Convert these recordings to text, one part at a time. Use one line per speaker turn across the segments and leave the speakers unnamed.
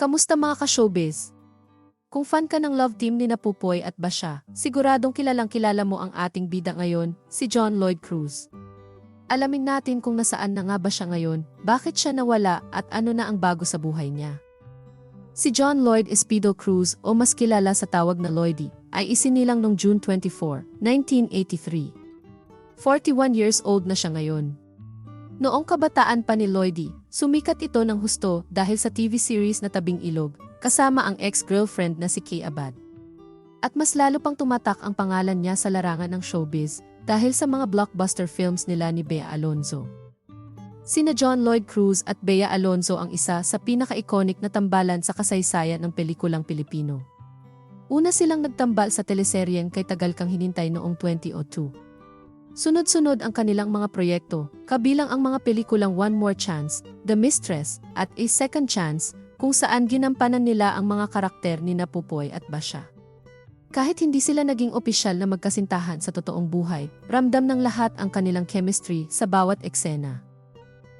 Kamusta mga ka-showbiz? Kung fan ka ng love team ni Napupoy at Basha, siguradong kilalang kilala mo ang ating bida ngayon, si John Lloyd Cruz. Alamin natin kung nasaan na nga ba siya ngayon, bakit siya nawala at ano na ang bago sa buhay niya. Si John Lloyd Espido Cruz o mas kilala sa tawag na Lloydie, ay isinilang noong June 24, 1983. 41 years old na siya ngayon. Noong kabataan pa ni Lloydie, sumikat ito ng husto dahil sa TV series na Tabing Ilog, kasama ang ex-girlfriend na si Kay Abad. At mas lalo pang tumatak ang pangalan niya sa larangan ng showbiz dahil sa mga blockbuster films nila ni Bea Alonzo. Sina John Lloyd Cruz at Bea Alonzo ang isa sa pinaka-iconic na tambalan sa kasaysayan ng pelikulang Pilipino. Una silang nagtambal sa teleseryeng Kay Tagal Kang Hinintay noong 2002. Sunod-sunod ang kanilang mga proyekto, kabilang ang mga pelikulang One More Chance, The Mistress, at A Second Chance, kung saan ginampanan nila ang mga karakter ni Napupoy at Basha. Kahit hindi sila naging opisyal na magkasintahan sa totoong buhay, ramdam ng lahat ang kanilang chemistry sa bawat eksena.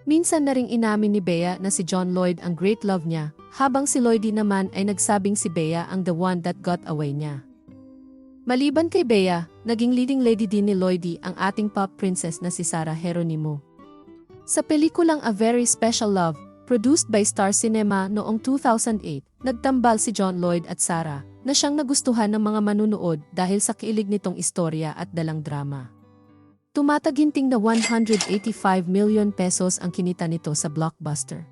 Minsan na ring inamin ni Bea na si John Lloyd ang great love niya, habang si Lloydie naman ay nagsabing si Bea ang the one that got away niya. Maliban kay Bea, naging leading lady din ni Lloydie ang ating pop princess na si Sarah Geronimo. Sa pelikulang A Very Special Love, produced by Star Cinema noong 2008, nagtambal si John Lloyd at Sarah, na siyang nagustuhan ng mga manunood dahil sa kilig nitong istorya at dalang drama. Tumataginting na 185 million pesos ang kinita nito sa blockbuster.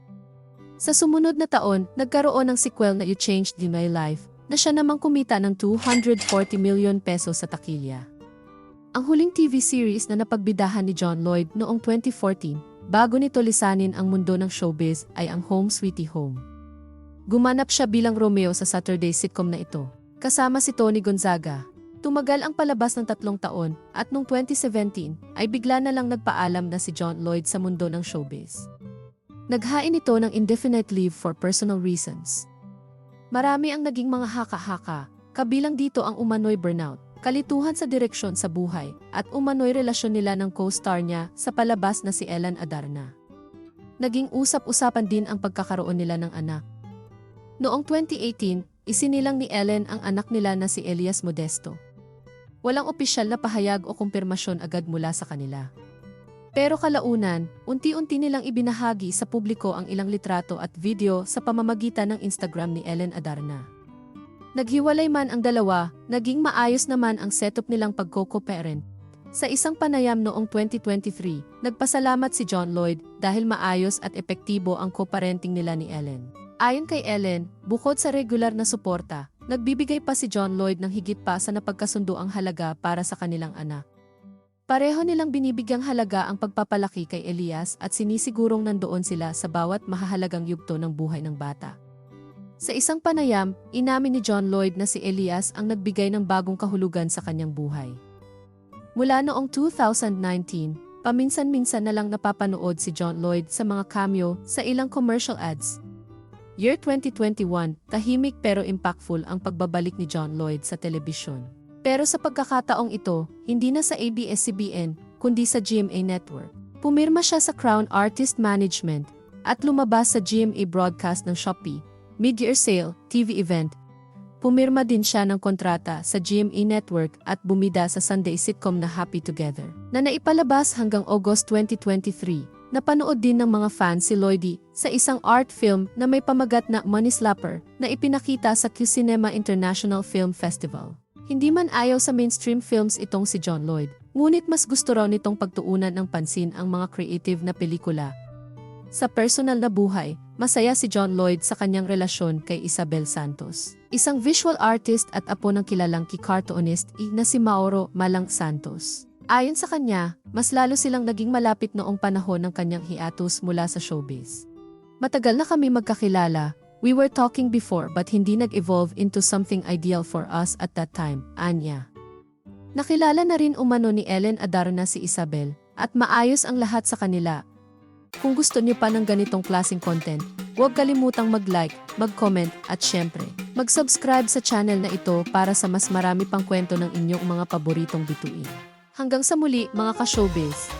Sa sumunod na taon, nagkaroon ng sequel na You Changed My Life, na siya namang kumita ng 240 million pesos sa takilya. Ang huling TV series na napagbidahan ni John Lloyd noong 2014, bago nito lisanin ang mundo ng showbiz ay ang Home Sweetie Home. Gumanap siya bilang Romeo sa Saturday sitcom na ito, kasama si Tony Gonzaga. Tumagal ang palabas ng tatlong taon at noong 2017 ay bigla na lang nagpaalam na si John Lloyd sa mundo ng showbiz. Naghain ito ng indefinite leave for personal reasons. Marami ang naging mga haka-haka, kabilang dito ang umano'y burnout, kalituhan sa direksyon sa buhay, at umano'y relasyon nila ng co-star niya sa palabas na si Ellen Adarna. Naging usap-usapan din ang pagkakaroon nila ng anak. Noong 2018, isinilang ni Ellen ang anak nila na si Elias Modesto. Walang opisyal na pahayag o kumpirmasyon agad mula sa kanila. Pero kalaunan, unti-unti nilang ibinahagi sa publiko ang ilang litrato at video sa pamamagitan ng Instagram ni Ellen Adarna. Naghiwalay man ang dalawa, naging maayos naman ang setup nilang pagkoko-parent. Sa isang panayam noong 2023, nagpasalamat si John Lloyd dahil maayos at epektibo ang co-parenting nila ni Ellen. Ayon kay Ellen, bukod sa regular na suporta, nagbibigay pa si John Lloyd ng higit pa sa napagkasundo ang halaga para sa kanilang anak. Pareho nilang binibigyang halaga ang pagpapalaki kay Elias at sinisigurong nandoon sila sa bawat mahahalagang yugto ng buhay ng bata. Sa isang panayam, inamin ni John Lloyd na si Elias ang nagbigay ng bagong kahulugan sa kanyang buhay. Mula noong 2019, paminsan-minsan na lang napapanood si John Lloyd sa mga cameo sa ilang commercial ads. Year 2021, tahimik pero impactful ang pagbabalik ni John Lloyd sa telebisyon. Pero sa pagkakataong ito, hindi na sa ABS-CBN, kundi sa GMA Network. Pumirma siya sa Crown Artist Management at lumabas sa GMA broadcast ng Shopee, mid-year sale, TV event. Pumirma din siya ng kontrata sa GMA Network at bumida sa Sunday sitcom na Happy Together, na naipalabas hanggang August 2023. Napanood din ng mga fans si Lloydie sa isang art film na may pamagat na Money Slapper na ipinakita sa Q Cinema International Film Festival. Hindi man ayaw sa mainstream films itong si John Lloyd, ngunit mas gusto raw nitong pagtuunan ng pansin ang mga creative na pelikula. Sa personal na buhay, masaya si John Lloyd sa kanyang relasyon kay Isabel Santos, isang visual artist at apo ng kilalang kikartoonist na si Mauro Malang Santos. Ayon sa kanya, mas lalo silang naging malapit noong panahon ng kanyang hiatus mula sa showbiz. Matagal na kami magkakilala, We were talking before but hindi nag-evolve into something ideal for us at that time, Anya. Nakilala na rin umano ni Ellen Adarna si Isabel, at maayos ang lahat sa kanila. Kung gusto niyo pa ng ganitong klaseng content, huwag kalimutang mag-like, mag-comment at syempre, mag-subscribe sa channel na ito para sa mas marami pang kwento ng inyong mga paboritong bituin. Hanggang sa muli mga ka-showbiz!